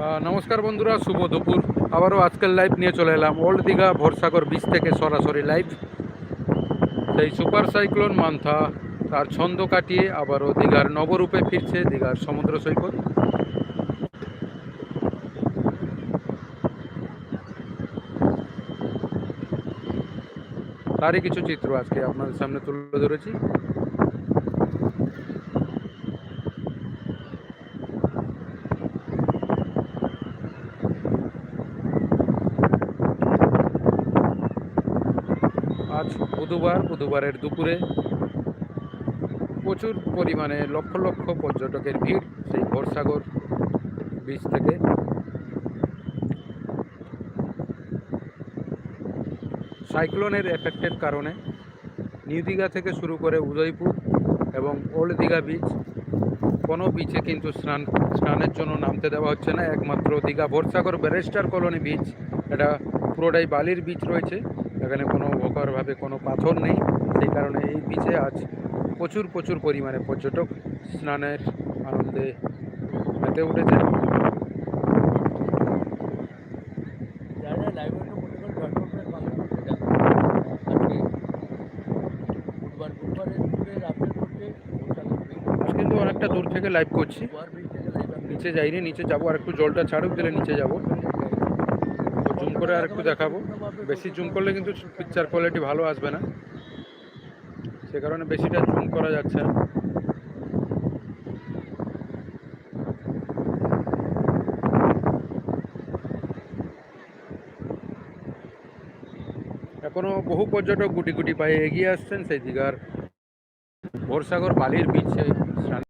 নমস্কার বন্ধুরা, শুভ দুপুর। আবারও আজকের লাইভ নিয়ে চলে এলাম। ওল্ড দীঘা ভরসাগর বিচ থেকে সরাসরি লাইভ সেই সুপার সাইক্লোন মান্থা, তার ছন্দ কাটিয়ে আবারও দীঘার নবরূপে ফিরছে দীঘার সমুদ্র সৈকত। তারই কিছু চিত্র আজকে আপনাদের সামনে তুলে ধরেছি আজ বুধবার, বুধবারের দুপুরে প্রচুর পরিমাণে লক্ষ লক্ষ পর্যটকের ভিড় সেই ভোরসাগর বিচ থেকে। সাইক্লোনের এফেক্টের কারণে নিউ দীঘা থেকে শুরু করে উদয়পুর এবং ওল্ড দীঘা বিচ কোনো বিচে কিন্তু স্নান, স্নানের জন্য নামতে দেওয়া হচ্ছে না। একমাত্র Digha Bhorsagar barrister colony beach এটা পুরোটাই বালির বিচ রয়েছে। এখানে কোনো প্রকারভাবে কোনো পাথর নেই। সেই কারণে এই বিচে আজ প্রচুর প্রচুর পরিমাণে পর্যটক স্নানের আনন্দে মেতে উঠেছে। কিন্তু অনেকটা দূর থেকে লাইভ করছি। নিচে যাইনি, নিচে যাব। আর একটু জলটা ছাড়ুক দিলে নিচে যাব। জুম করে আর একটু দেখাবো। বেশি জুম করলে কিন্তু পিকচার কোয়ালিটি ভালো আসবে না। সে কারণে বেশিটা জুম করা যাচ্ছে না। এখনও বহু পর্যটক গুটি গুটি পায়ে এগিয়ে আসছেন। সেই দীঘার ভোরসাগর বালির বিচে স্নান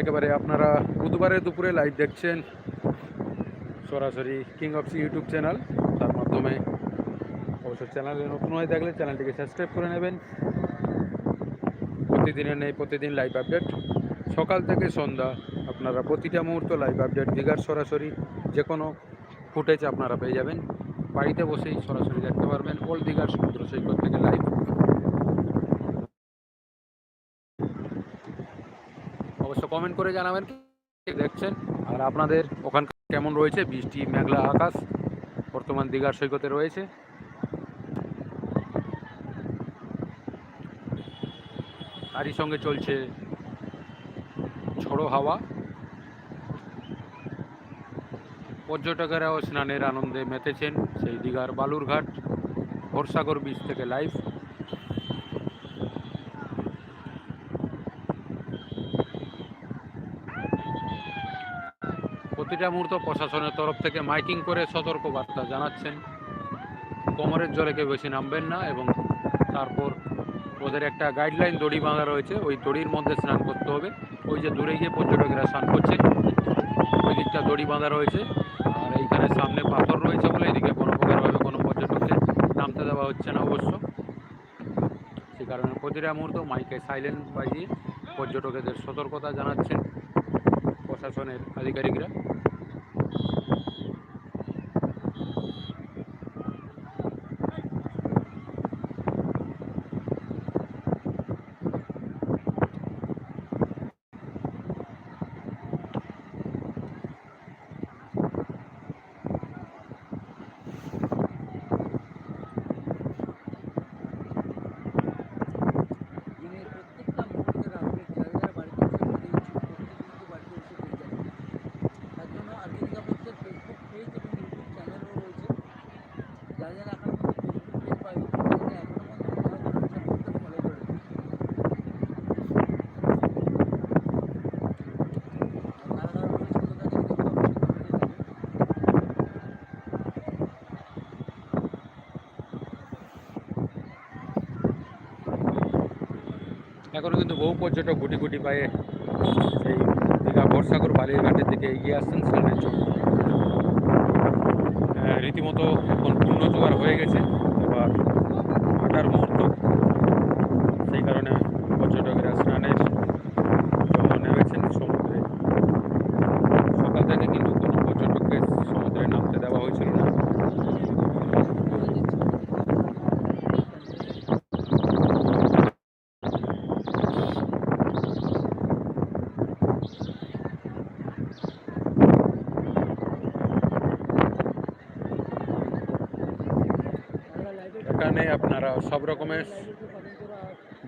একেবারে আপনারা বুধবারে দুপুরে লাইভ দেখছেন সরাসরি কিং অফ ইউটিউব চ্যানেল তার মাধ্যমে অবশ্য চ্যানেলে নতুন হয়ে থাকলে চ্যানেলটিকে সাবস্ক্রাইব করে নেবেন। প্রতিদিনের নেই, প্রতিদিন লাইভ আপডেট সকাল থেকে সন্ধ্যা আপনারা প্রতিটা মুহূর্ত লাইভ আপডেট দীঘার সরাসরি। যে কোনো ফুটেজ আপনারা পেয়ে যাবেন। বাড়িতে বসেই সরাসরি দেখতে পারবেন ওল্ড দীঘার সমুদ্র সৈকত থেকে লাইভ অবশ্য কমেন্ট করে জানাবেন দেখছেন। আর আপনাদের ওখানকার কেমন রয়েছে? বৃষ্টি, মেঘলা আকাশ, বর্তমান দীঘার সৈকতে রয়েছে। তারই সঙ্গে চলছে ঝোড়ো হাওয়া। পর্যটকেরাও স্নানের আনন্দে মেতেছেন সেই দীঘার বালুরঘাট ভোরসাগর বিচ থেকে লাইভ প্রতিটা মুহূর্ত প্রশাসনের তরফ থেকে মাইকিং করে সতর্ক বার্তা জানাচ্ছেন। কোমরের জলে কেউ বেশি নামবেন না এবং তারপর ওদের একটা গাইডলাইন দড়ি বাঁধা রয়েছে, ওই দড়ির মধ্যে স্নান করতে হবে। ওই যে দূরে গিয়ে পর্যটকেরা স্নান করছে, ওই দিকটা দড়ি বাঁধা রয়েছে। আর এইখানে সামনে পাথর রয়েছে বলে এদিকে কোনো প্রকারভাবে কোনো পর্যটককে নামতে দেওয়া হচ্ছে না অবশ্য। সে কারণে প্রতিটা মুহূর্ত মাইকে সাইলেন্ট বাজিয়ে পর্যটকদের সতর্কতা জানাচ্ছেন প্রশাসনের আধিকারিকরা দিনের প্রত্যেকটা মুহূর্তের আপডেট যারা যারা বাড়িতে বসে দিয়ে দিচ্ছি প্রত্যেক বাড়িতে এসে পেয়ে যাবে তার জন্য আর্কিকা পোস্টের ফেসবুক পেজ এবং ইউটিউব চ্যানেলও রয়েছে যারা যারা এখনও পর্যন্ত ফেসবুক পেজ বা ইউটিউব চ্যানেলে এখনও পর্যন্ত ফলো করেন সে প্রত্যেক ফলো করে দিন। আর কারা কারা রয়েছে কোথা থেকে দেখতে অবশ্যই কমেন্টে জানাবেন। এখনও কিন্তু বহু পর্যটক গুটি গুটি পায়ে সেই দীঘা বর্ষাগর বালির ঘাটের দিকে এগিয়ে আসছেন স্নানের জন্য রীতিমতো এখন পূর্ণ জোগাড় হয়ে গেছে। এবার হাঁটার মুহূর্ত।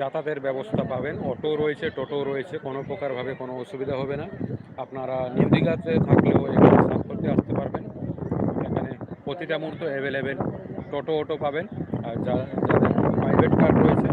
যাতায়াতের ব্যবস্থা পাবেন। অটো রয়েছে, টোটো রয়েছে, কোনো প্রকারভাবে কোনো অসুবিধা হবে না। আপনারা নির্দিঘাতে থাকলেও এখানে স্নান করতে আসতে পারবেন। এখানে প্রতিটা মুহূর্ত অ্যাভেলেবেল টোটো, অটো পাবেন। আর যা, যাদের প্রাইভেট কার রয়েছে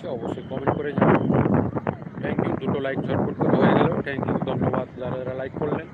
আছে, অবশ্যই কমেন্ট করে জানাবেন। থ্যাংক ইউ দুটো লাইক ঝটপট করে হয়ে গেল থ্যাংক ইউ ধন্যবাদ। যারা যারা লাইক করলেন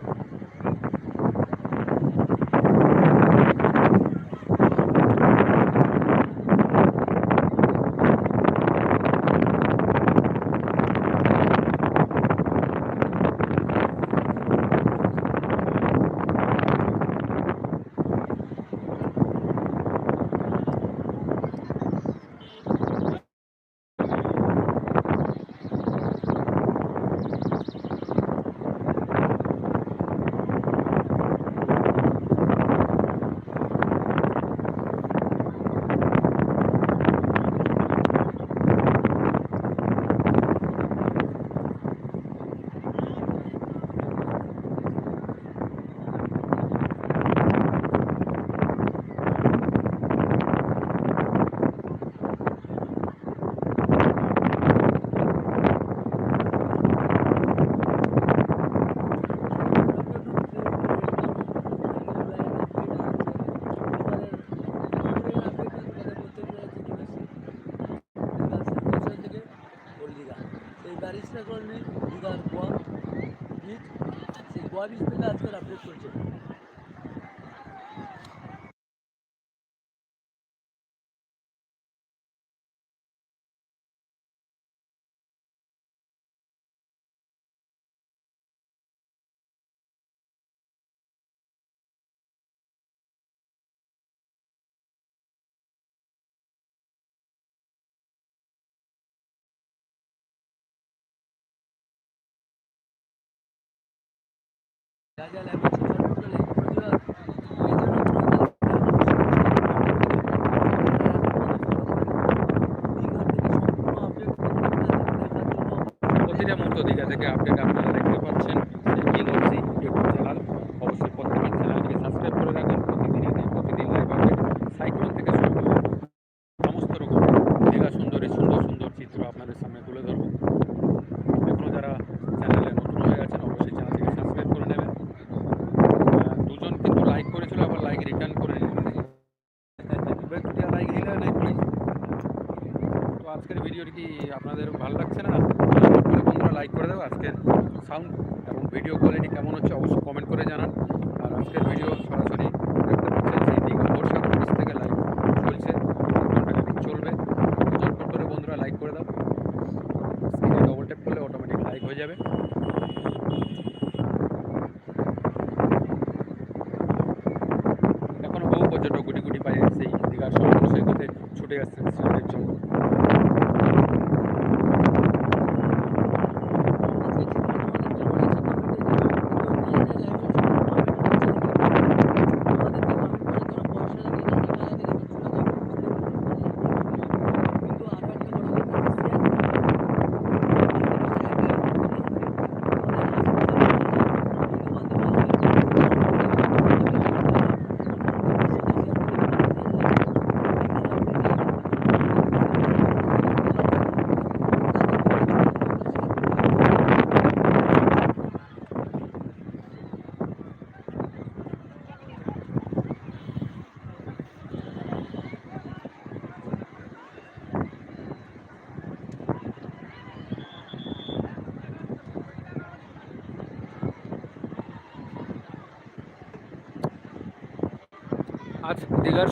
প্রতিটা মুহূর্ত দিঘা থেকে আপডেট আপনারা আজকের ভিডিও কি আপনাদের ভালো লাগছে না? করে বন্ধুরা লাইক করে দেবো। আজকের সাউন্ড এবং ভিডিও কোয়ালিটি কেমন হচ্ছে অবশ্যই কমেন্ট করে জানান। আর আজকের ভিডিও সরাসরি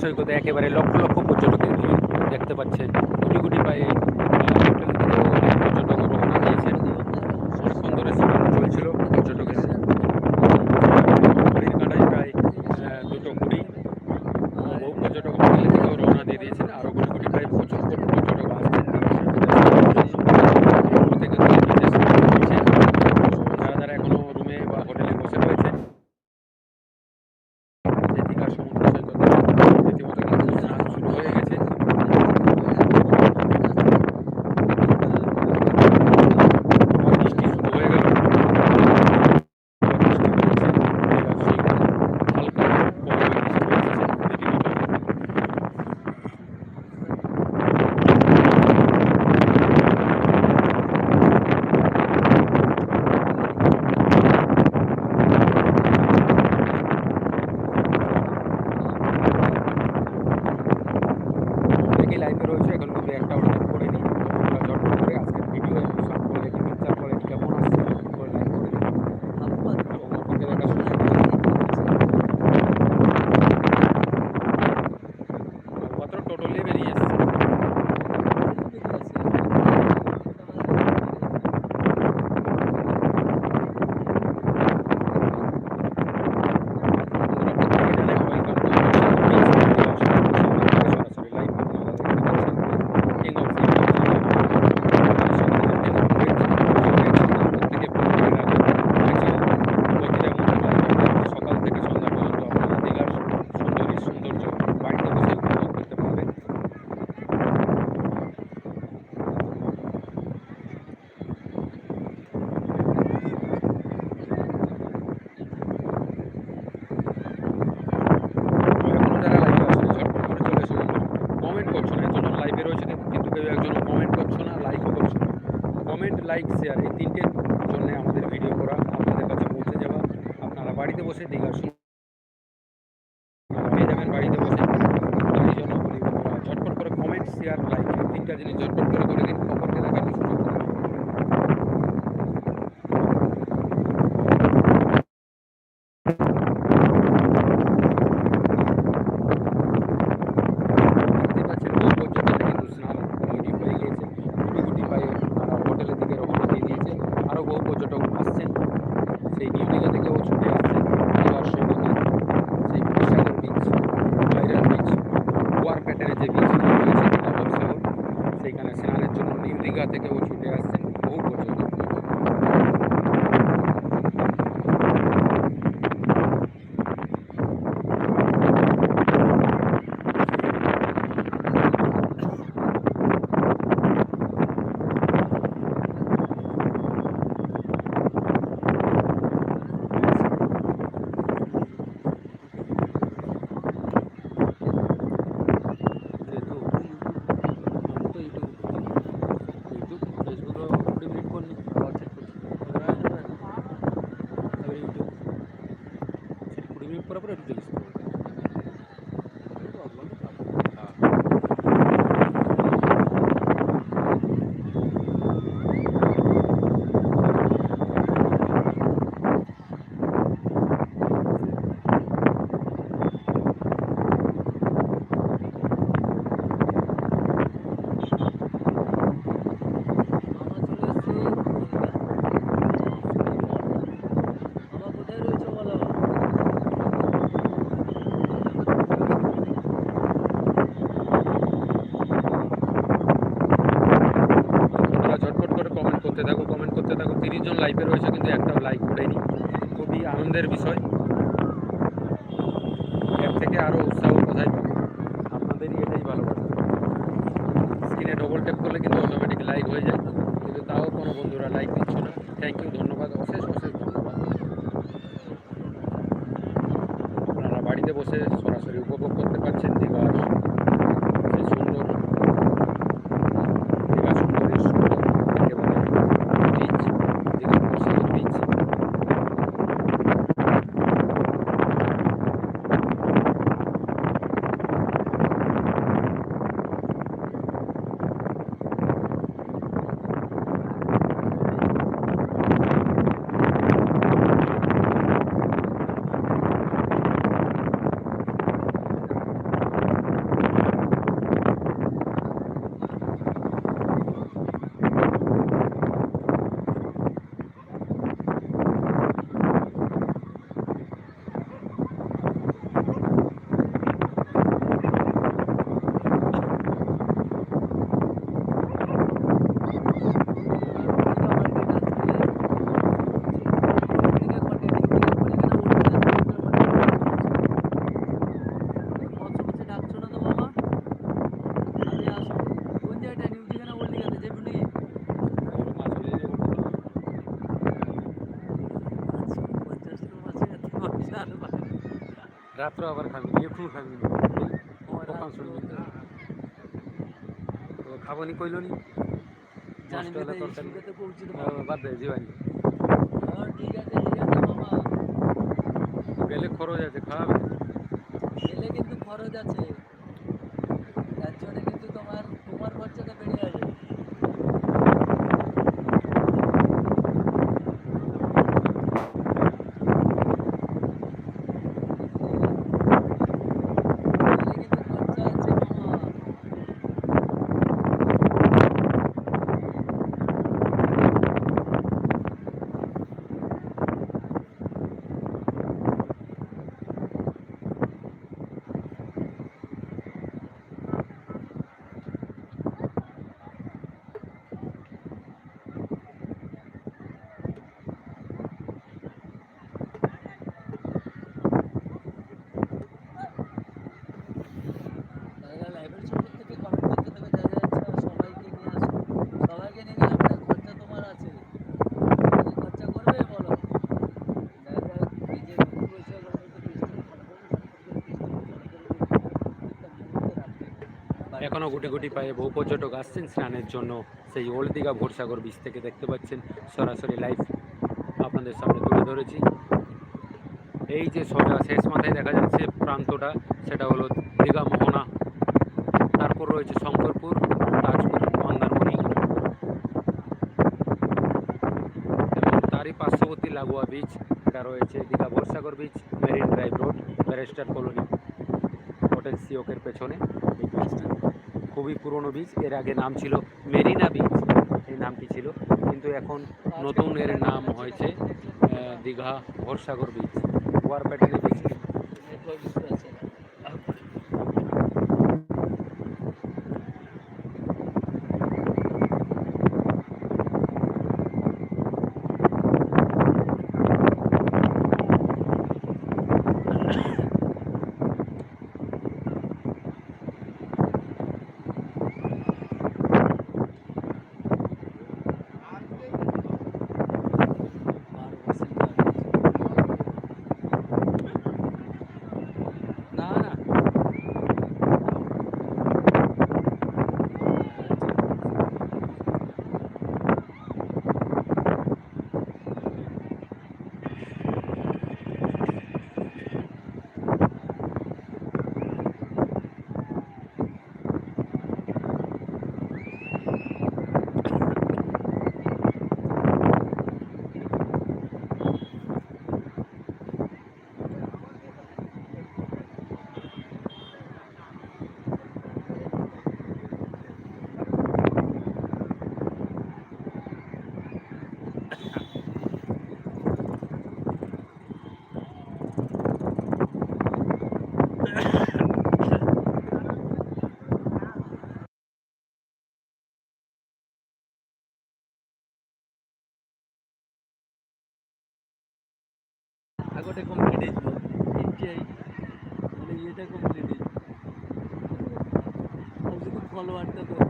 সৈকতে একেবারে লক্ষ লক্ষ পর্যটকের ভিড় দেখতে পাচ্ছেন। কোটি কোটি পায়ে লাইভে রয়েছে, কিন্তু একটাও লাইক করেনি খুবই আনন্দের বিষয়। এর থেকে আরও উৎসাহ কোথায় আপনাদেরই এটাই ভালোবাসা। স্ক্রিনে ডবল ট্যাপ করলে কিন্তু অটোমেটিক লাইক হয়ে যায়। কিন্তু তাও কোনো বন্ধুরা লাইক রাত্রে আবার খাবি এখনও খাবি দোকান শুনবি? তো খাবনি কইল নি? খরচ আছে খাওয়াবে? কিন্তু খরচ আছে। এখনও গুটি গুটি পায়ে বহু পর্যটক আসছেন স্নানের জন্য। সেই ওল্ড দীঘা ভোরসাগর বীচ থেকে দেখতে পাচ্ছেন সরাসরি লাইভ আপনাদের সামনে তুলে ধরেছি। এই যে সোজা শেষ মাথায় দেখা যাচ্ছে প্রান্তটা, সেটা হলো দীঘা মোহনা। তারপর রয়েছে শঙ্করপুর তাজপুর মন্দারমণি। এবং তারই পার্শ্ববর্তী লাগোয়া বিচ এটা রয়েছে Digha Bhorsagar beach marine drive road, barrister colony. Hotel সিওকের পেছনে। এই বিচটি খুবই পুরনো বীজ এর আগে নাম ছিল মেরিনা বীজ এই নামটি ছিল। কিন্তু এখন নতুন এর নাম হয়েছে দীঘা ভরসাগর বীজ ওয়ার প্যাটার্নে বিচ নেটওয়ার্ক ইস্যু আছে বারো percent না না আগোটা কমপ্লিট হয়েছিল এনটিআই মানে ইয়েটা কমপ্লিট হয়েছিল ফলোয়ারটা তো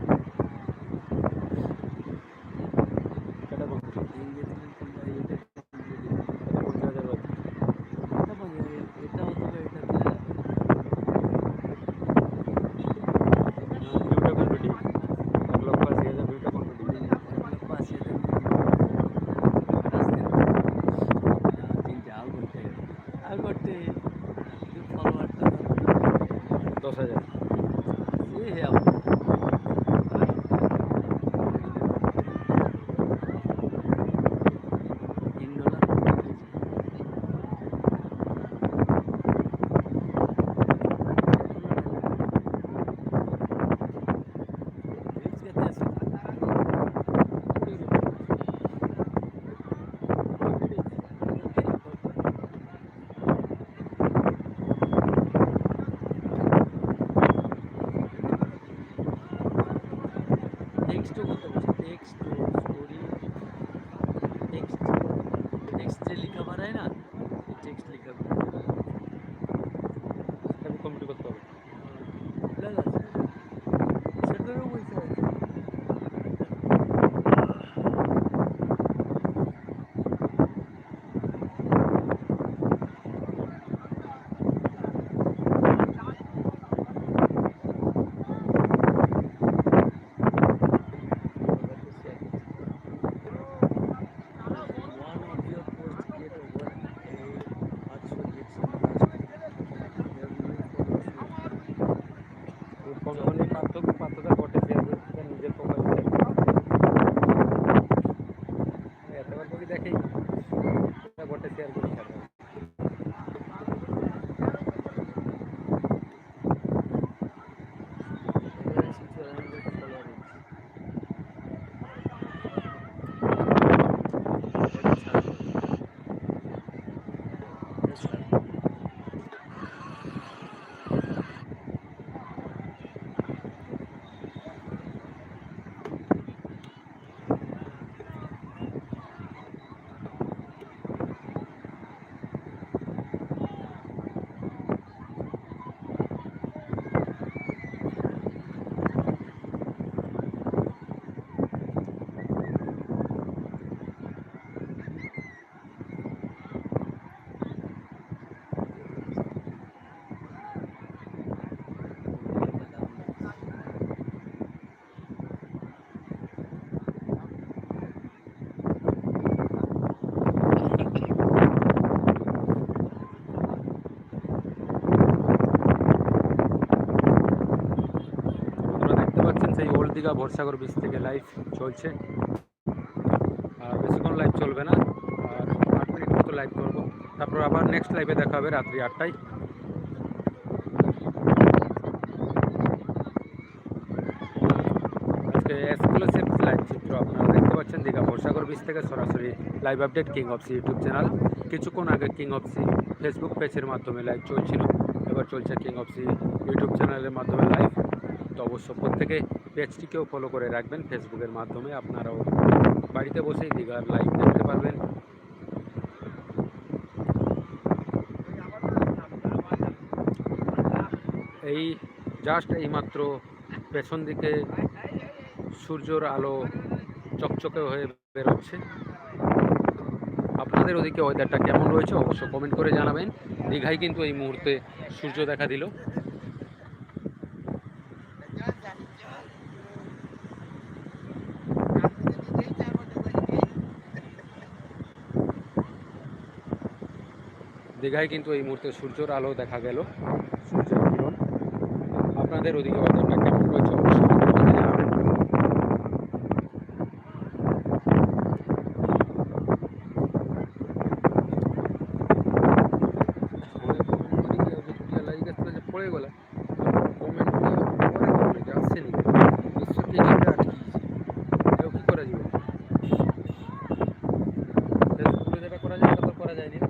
allá. যে লেখা বাড়ায় না টেক্সট লেখা দীঘা ভরসাগর বিচ থেকে লাইভ চলছে। আর বেশিক্ষণ লাইভ চলবে না। আর আট মিনিট মতো লাইভ করব। তারপর আবার নেক্সট লাইভে দেখা হবে রাত্রি আটটায়। আজকে এক্সক্লুসিভ লাইভ চিত্র আপনারা দেখতে পাচ্ছেন দীঘা ভরসাগর বিচ থেকে সরাসরি live update king of sea YouTube channel কিছুক্ষণ আগে কিং অফ সি ফেসবুক পেজের মাধ্যমে লাইভ চলছিল। এবার চলছে কিং অফ সি ইউটিউব চ্যানেলের মাধ্যমে লাইভ তো অবশ্য প্রত্যেকে পেজটিকেও ফলো করে রাখবেন, ফেসবুকের মাধ্যমে আপনারাও বাড়িতে বসেই দীঘার লাইভ দেখতে পারবেন। এই জাস্ট এইমাত্র পেছন দিকে সূর্যর আলো চকচকে হয়ে বেরোচ্ছে। আপনাদের ওদিকে ওয়েদারটা কেমন রয়েছে অবশ্য কমেন্ট করে জানাবেন। দীঘায় কিন্তু এই মুহূর্তে সূর্য দেখা দিল। দীঘায় কিন্তু এই মুহূর্তে সূর্যর আলো দেখা গেল। সূর্যের কিরণ। আপনাদের ওদিকে ওয়েদারটা কেমন রয়েছে অবশ্যই comment করে জানাবেন পড়ে গেল কমেন্ট পরে করলে যে আসছেনি নিশ্চয় টিকিটটা আটকিয়েছে এও কি করা যাবে ফেসবুকে যেটা করা যায় সেটা তো করা যায়নি না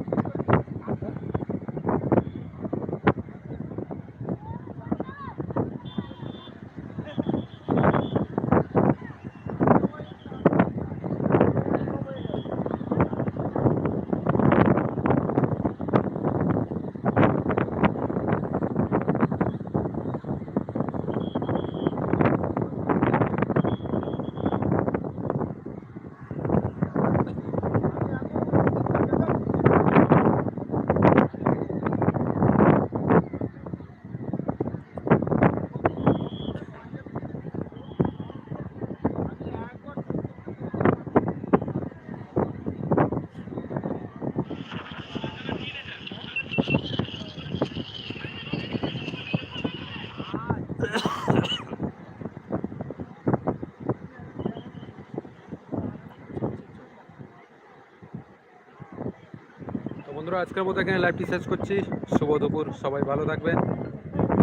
তো বন্ধুরা আজকের মতো এখানে লাইভটি শেষ করছি। শুভ দুপুর, সবাই ভালো থাকবেন।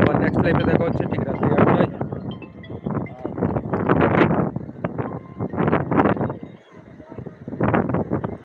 আবার নেক্সট লাইভে দেখা হচ্ছে, ঠিক রাত্রি